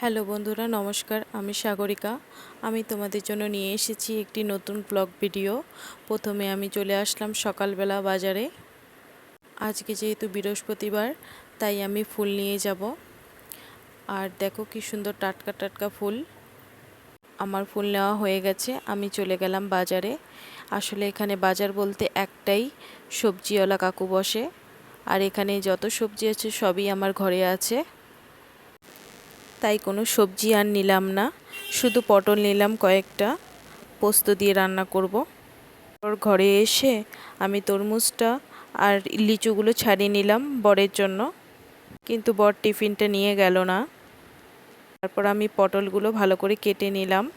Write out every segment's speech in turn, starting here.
Hello বন্ধুরা, নমস্কার, আমি সাগরিকা। আমি তোমাদের জন্য নিয়ে এসেছি একটি নতুন ব্লগ ভিডিও। প্রথমে আমি চলে আসলাম সকালবেলা বাজারে। আজকে যেহেতু বৃহস্পতিবার, তাই আমি ফুল নিয়ে যাব। আর দেখো কি সুন্দর টাটকা টাটকা ফুল। আমার ফুল নেওয়া হয়ে গেছে, আমি চলে গেলাম বাজারে। আসলে এখানে বাজার বলতে একটাই, সবজিওয়ালা কাকু বসে। আর এখানে যত সবজি আছে সবই আমার ঘরে আছে। তাই কোনো সবজি আর নিলাম না। শুধু পটল নিলাম কয়েকটা। পোস্ত দিয়ে রান্না করব। ওর ঘরে এসে আমি তরমুজটা আর লিচুগুলো ছাড়িয়ে নিলাম বরের জন্য। কিন্তু বর টিফিনটা নিয়ে গেল না। তারপর আমি পটলগুলো ভালো করে কেটে নিলাম।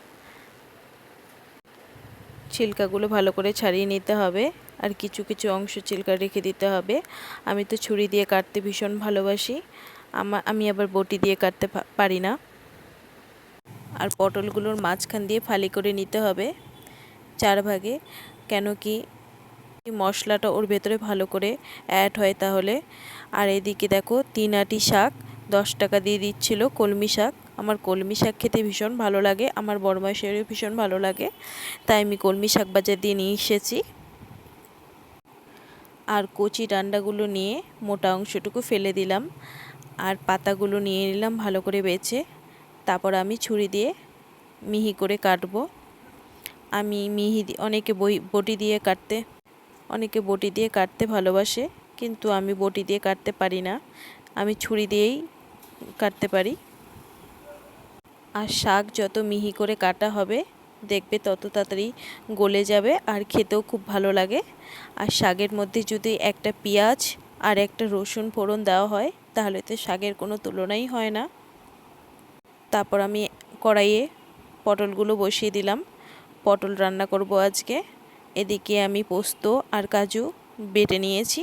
ছিলকাগুলো ভালো করে ছাড়িয়ে নিতে হবে। আর কিছু কিছু অংশ ছিলকা রেখে দিতে হবে। আমি তো ছুরি দিয়ে কাটতে ভীষণ ভালোবাসি। আমি আবার বটি দিয়ে কাটতে পারি না। আর পটলগুলোর মাঝখান দিয়ে ফালি করে নিতে হবে চার ভাগে। কেন কি মশলাটা ওর ভেতরে ভালো করে অ্যাড হয় তাহলে। আর এদিকে দেখো তিন আটি শাক, দশ টাকা দিয়ে দিচ্ছিল কলমি শাক। আমার কলমি শাক খেতে ভীষণ ভালো লাগে, আমার বড়মাসেরও ভীষণ ভালো লাগে, তাই আমি কলমি শাক বাজার দিয়ে নিয়ে এসেছি। আর কচি ডান্ডাগুলো নিয়ে মোটা অংশটুকু ফেলে দিলাম। আর পাতাগুলো নিয়ে নিলাম ভালো করে বেছে। তারপর আমি ছুরি দিয়ে মিহি করে কাটবো। আমি মিহি অনেকে বই, বটি দিয়ে কাটতে, অনেকে বটি দিয়ে কাটতে ভালোবাসে, কিন্তু আমি বটি দিয়ে কাটতে পারি না। আমি ছুরি দিয়েই কাটতে পারি। আর শাক যত মিহি করে কাটা হবে, দেখবে তত তাড়াতাড়ি গলে যাবে আর খেতেও খুব ভালো লাগে। আর শাকের মধ্যে যদি একটা পেঁয়াজ আর একটা রসুন ফোড়ন দেওয়া হয় তাহলে তো শাকের কোনো তুলনাই হয় না। তারপর আমি কড়াইয়ে পটলগুলো বসিয়ে দিলাম। পটল রান্না করব আজকে। এদিকে আমি পোস্ত আর কাজু বেটে নিয়েছি।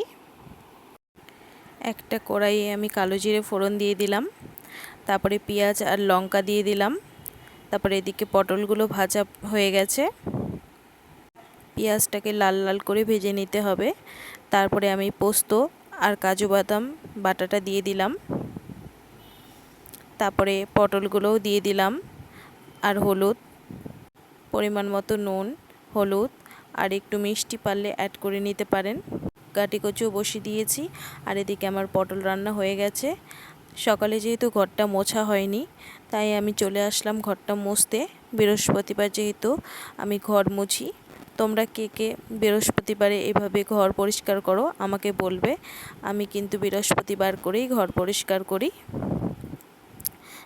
একটা কড়াইয়ে আমি কালো জিরে ফোড়ন দিয়ে দিলাম। তারপরে পেঁয়াজ আর লঙ্কা দিয়ে দিলাম। তারপরে এদিকে পটলগুলো ভাজা হয়ে গেছে। পেঁয়াজটাকে লাল লাল করে ভেজে নিতে হবে। তারপরে আমি পোস্ত আর কাজু বাদাম বাটাটা দিয়ে দিলাম। তারপরে পটলগুলোও দিয়ে দিলাম আর হলুদ, পরিমাণ মতো নুন, হলুদ আর একটু মিষ্টি পারলে অ্যাড করে নিতে পারেন। গাটি কচুও বসিয়ে দিয়েছি আর এদিকে আমার পটল রান্না হয়ে গেছে। সকালে যেহেতু ঘরটা মোছা হয়নি, তাই আমি চলে আসলাম ঘরটা মুছতে। বৃহস্পতিবার যেহেতু আমি ঘর মুছি তোমরা কে কে বৃহস্পতিবারে এভাবে ঘর পরিষ্কার করো, আমাকে বলবে। আমি কিন্তু বৃহস্পতিবার করেই ঘর পরিষ্কার করি।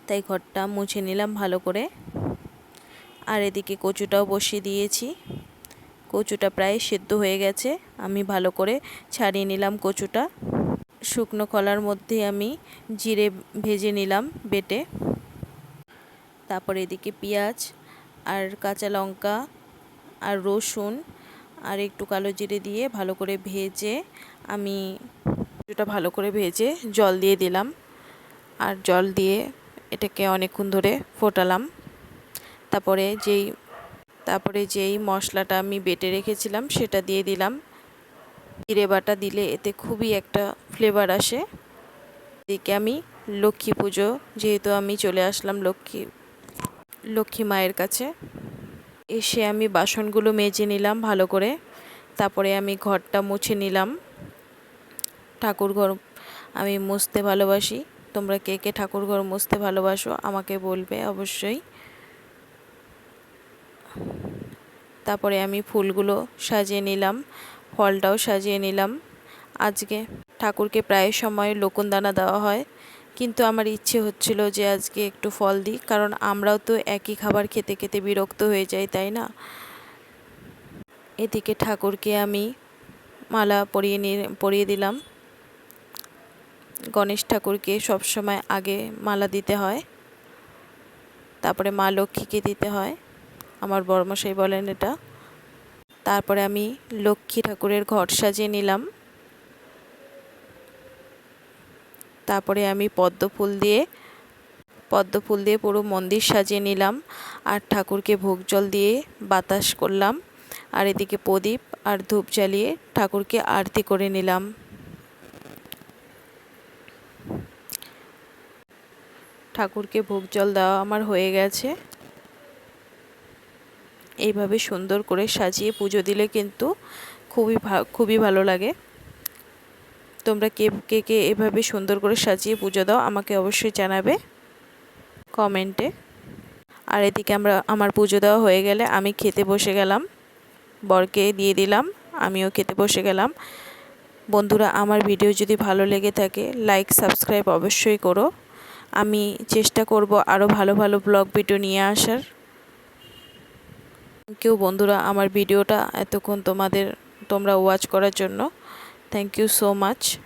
তাই ঘরটা মুছে নিলাম ভালো করে। আর এদিকে কচুটাও বসিয়ে দিয়েছি। কচুটা প্রায় সেদ্ধ হয়ে গেছে। আমি ভালো করে ছাড়িয়ে নিলাম কচুটা। শুকনো কলার মধ্যে আমি জিরে ভেজে নিলাম বেটে। তারপর এদিকে পেঁয়াজ আর কাঁচা লঙ্কা আর রসুন আর একটু কালো জিরে দিয়ে ভালো করে ভেজে আমি কচুটা ভালো করে ভেজে জল দিয়ে দিলাম। আর জল দিয়ে এটাকে অনেকক্ষণ ধরে ফোটালাম। তারপরে যেই তারপরে যেই মশলাটা আমি বেটে রেখেছিলাম সেটা দিয়ে দিলাম। জিরে বাটা দিলে এতে খুবই একটা ফ্লেভার আসে। এদিকে আমি লক্ষ্মী পুজো, যেহেতু আমি চলে আসলাম লক্ষ্মী লক্ষ্মী মায়ের কাছে। এসে আমি বাসনগুলো মেজে নিলাম ভালো করে। তারপরে আমি ঘরটা মুছে নিলাম। ঠাকুর ঘর আমি মুছতে ভালোবাসি। তোমরা কে কে ঠাকুর ঘর মুছতে ভালোবাসো আমাকে বলবে অবশ্যই। তারপরে আমি ফুলগুলো সাজিয়ে নিলাম, ফলটাও সাজিয়ে নিলাম। আজকে ঠাকুরকে প্রায় সময় লোকনদানা দেওয়া হয়। কিন্তু আমার ইচ্ছে হচ্ছিল যে আজকে একটু ফল দিই, কারণ আমরাও তো একই খাবার খেতে খেতে বিরক্ত হয়ে যাই, তাই না? এদিকে ঠাকুরকে আমি মালা পরিয়ে নিয়ে, পরিয়ে দিলাম। গণেশ ঠাকুরকে সবসময় আগে মালা দিতে হয়, তারপরে মা লক্ষ্মীকে দিতে হয়, আমার বর্মশাই বলেন এটা। তারপরে আমি লক্ষ্মী ঠাকুরের ঘর সাজিয়ে নিলাম। তারপরে আমি পদ্ম ফুল দিয়ে, পদ্ম ফুল দিয়ে পুরো মন্দির সাজিয়ে নিলাম। আর ঠাকুরকে ভোগ জল দিয়ে বাতাস করলাম। আর এদিকে প্রদীপ আর ধূপ জ্বালিয়ে ঠাকুরকে আরতি করে নিলাম। ঠাকুরকে ভোগ জল দেওয়া আমার হয়ে গেছে। এইভাবে সুন্দর করে সাজিয়ে পুজো দিলে কিন্তু খুবই খুবই ভালো লাগে। তোমরা কে কে কে এভাবে সুন্দর করে সাজিয়ে পুজো দাও, আমাকে অবশ্যই জানাবে কমেন্টে। আর এদিকে আমরা, আমার পুজো দেওয়া হয়ে গেলে আমি খেতে বসে গেলাম, বরকে দিয়ে দিলাম, আমিও খেতে বসে গেলাম। বন্ধুরা, আমার ভিডিও যদি ভালো লেগে থাকে, লাইক, সাবস্ক্রাইব অবশ্যই করো। আমি চেষ্টা করব আরও ভালো ভালো ব্লগ ভিডিও নিয়ে আসার। কেউ বন্ধুরা, আমার ভিডিওটা এতক্ষণ তোমাদের, তোমরা ওয়াচ করার জন্য। Thank you so much.